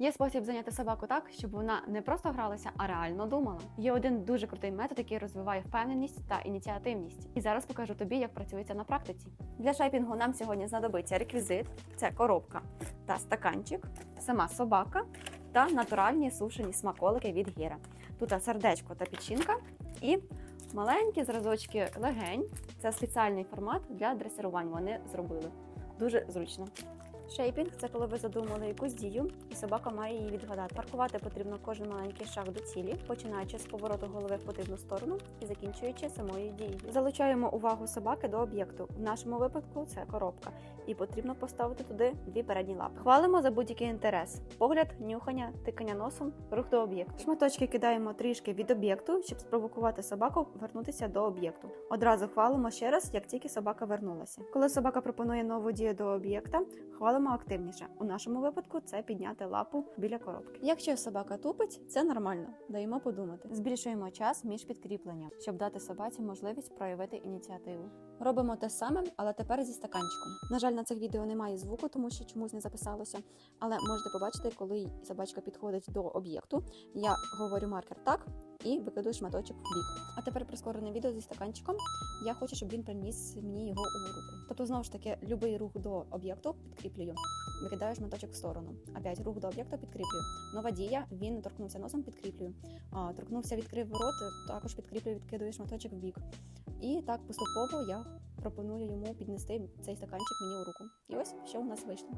Є спосіб зайняти собаку так, щоб вона не просто гралася, а реально думала. Є один дуже крутий метод, який розвиває впевненість та ініціативність. І зараз покажу тобі, як працюється на практиці. Для шайпінгу нам сьогодні знадобиться реквізит: це коробка та стаканчик, сама собака та натуральні сушені смаколики від гіра. Тут сердечко та печінка і маленькі зразочки легень. Це спеціальний формат для дресирувань. Вони зробили дуже зручно. Шейпінг це коли ви задумали якусь дію, і собака має її відгадати. Паркувати потрібно кожен маленький шаг до цілі, починаючи з повороту голови в потрібну сторону і закінчуючи самою дією. Залучаємо увагу собаки до об'єкту. В нашому випадку це коробка, і потрібно поставити туди дві передні лапи. Хвалимо за будь-який інтерес: погляд, нюхання, тикання носом, рух до об'єкту. Шматочки кидаємо трішки від об'єкту, щоб спровокувати собаку вернутися до об'єкту. Одразу хвалимо ще раз, як тільки собака вернулася. Коли собака пропонує нову дію до об'єкта, хвалимо активніше. У нашому випадку це підняти лапу біля коробки. Якщо собака тупить, це нормально. Даємо подумати. Збільшуємо час між підкріпленням, щоб дати собаці можливість проявити ініціативу. Робимо те саме, але тепер зі стаканчиком. На жаль, на цих відео немає звуку, тому що чомусь не записалося. Але можете побачити, коли собачка підходить до об'єкту. Я говорю маркер так і викидаю шматочок в бік. А тепер прискорене відео зі стаканчиком. Я хочу, щоб він приніс мені його у руку. Тобто, знову ж таки, любий рух до об'єкту підкріплюю. Викидаю шматочок в сторону. Опять рух до об'єкту підкріплюю. Нова дія. Він торкнувся носом, підкріплюю. А, торкнувся, відкрив рот, також підкріплюю, відкидаю шматочок в бік. І так поступово я пропоную йому піднести цей стаканчик мені у руку. І ось що у нас вийшло.